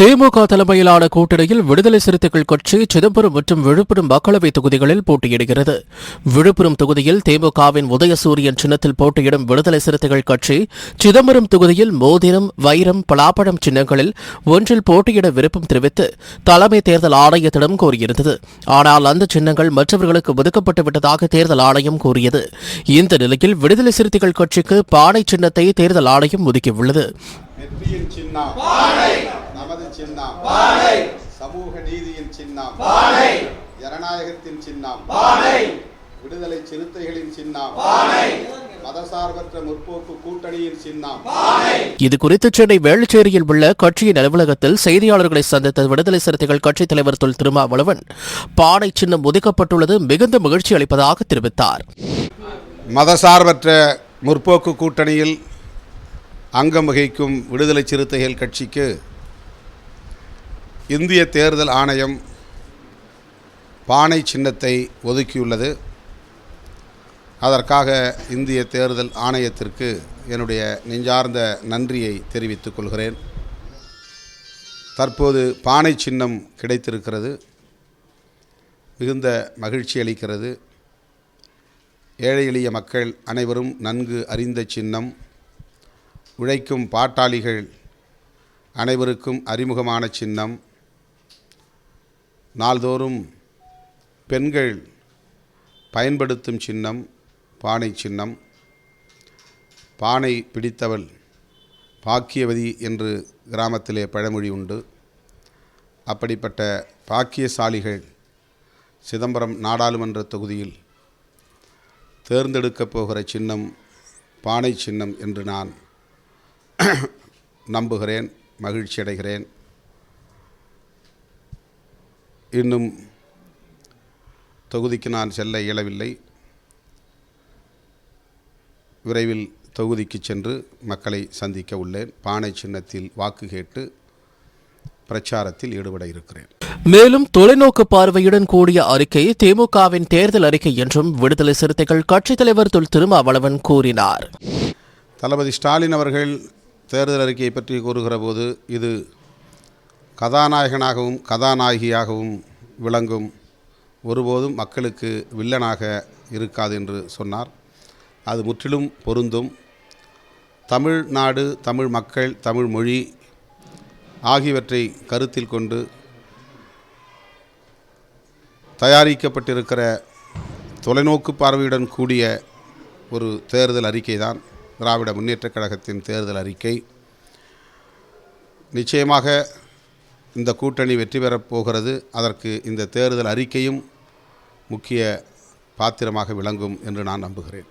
திமுக தலைமையிலான கூட்டணியில் விடுதலை சிறுத்தைகள் கட்சி சிதம்பரம் மற்றும் விழுப்புரம் மக்களவைத் தொகுதிகளில் போட்டியிடுகிறது. விழுப்புரம் தொகுதியில் திமுகவின் உதயசூரியன் சின்னத்தில் போட்டியிடும் விடுதலை சிறுத்தைகள் கட்சி சிதம்பரம் தொகுதியில் மோதிரம் வைரம் பலாப்பழம் சின்னங்களில் ஒன்றில் போட்டியிட விருப்பம் தெரிவித்து தலைமை தேர்தல் ஆணையத்திடம் கோரியிருந்தது. ஆனால் அந்த சின்னங்கள் மற்றவர்களுக்கு ஒதுக்கப்பட்டு விட்டதாக தேர்தல் ஆணையம் கூறியது. இந்த நிலையில் விடுதலை சிறுத்தைகள் கட்சிக்கு பானை சின்னத்தை தேர்தல் ஆணையம் ஒதுக்கியுள்ளது. நமது சின்னம். சமூக நீதியின் சின்னம். ஜனநாயகத்தின் சின்னம். விடுதலை சிறுத்தைகளின் சின்னம். மதசார்பற்ற முற்போக்கு கூட்டணியின் சின்னம். இதுகுறித்து சென்னை வேளச்சேரியில் உள்ள கட்சியின் அலுவலகத்தில் செய்தியாளர்களை சந்தித்த விடுதலை சிறுத்தைகள் கட்சித் தலைவர் தொல் திருமாவளவன் பானை சின்னம் ஒதுக்கப்பட்டுள்ளது மிகுந்த மகிழ்ச்சி அளிப்பதாக தெரிவித்தார். மதசார்பற்ற முற்போக்கு கூட்டணியில் அங்கம் வகிக்கும் விடுதலை சிறுத்தைகள் கட்சிக்கு இந்திய தேர்தல் ஆணையம் பானை சின்னத்தை ஒதுக்கியுள்ளது. அதற்காக இந்திய தேர்தல் ஆணையத்திற்கு என்னுடைய நெஞ்சார்ந்த நன்றியை தெரிவித்துக் கொள்கிறேன். தற்போது பானை சின்னம் கிடைத்திருக்கிறது. மிகுந்த மகிழ்ச்சி அளிக்கிறது. ஏழை எளிய மக்கள் அனைவரும் நன்கு அறிந்த சின்னம். உழைக்கும் பாட்டாளிகள் அனைவருக்கும் அறிமுகமான சின்னம். நாள்தோறும் பெண்கள் பயன்படுத்தும் சின்னம் பானை சின்னம் பானை பிடித்தவள் பாக்கியவதி என்று கிராமத்திலே பழமொழி உண்டு. அப்படிப்பட்ட பாக்கியசாலிகள் சிதம்பரம் நாடாளுமன்ற தொகுதியில் தேர்ந்தெடுக்கப் போகிற சின்னம் பானை சின்னம் என்று நான் நம்புகிறேன் மகிழ்ச்சி அடைகிறேன் இன்னும் தொகுதிக்கு நான் செல்ல இயலவில்லை. விரைவில் தொகுதிக்கு சென்று மக்களை சந்திக்க உள்ளேன். பானை சின்னத்தில் வாக்கு கேட்டு பிரச்சாரத்தில் ஈடுபட இருக்கிறேன். மேலும் தொலைநோக்கு பார்வையுடன் கூடிய அறிக்கை திமுகவின் தேர்தல் அறிக்கை என்றும் விடுதலை சிறுத்தைகள் கட்சித் தலைவர் தொல் திருமாவளவன் கூறினார். தளபதி ஸ்டாலின் அவர்கள் தேர்தல் அறிக்கையை பற்றி கூறுகிற போது இது கதாநாயகனாகவும் கதாநாயகியாகவும் விளங்கும் ஒருபோதும் மக்களுக்கு வில்லனாக இருக்காது என்று சொன்னார். அது முற்றிலும் பொருந்தும். தமிழ்நாடு தமிழ் மக்கள் தமிழ் மொழி ஆகியவற்றை கருத்தில் கொண்டு தயாரிக்கப்பட்டிருக்கிற தொலைநோக்கு பார்வையுடன் கூடிய ஒரு தேர்தல் அறிக்கை தான் திராவிட முன்னேற்றக் கழகத்தின் தேர்தல் அறிக்கை. நிச்சயமாக இந்த கூட்டணி வெற்றி பெறப் போகிறது. அதற்கு இந்த தேர்தல் அறிக்கையும் முக்கிய பாத்திரமாக விளங்கும் என்று நான் நம்புகிறேன்.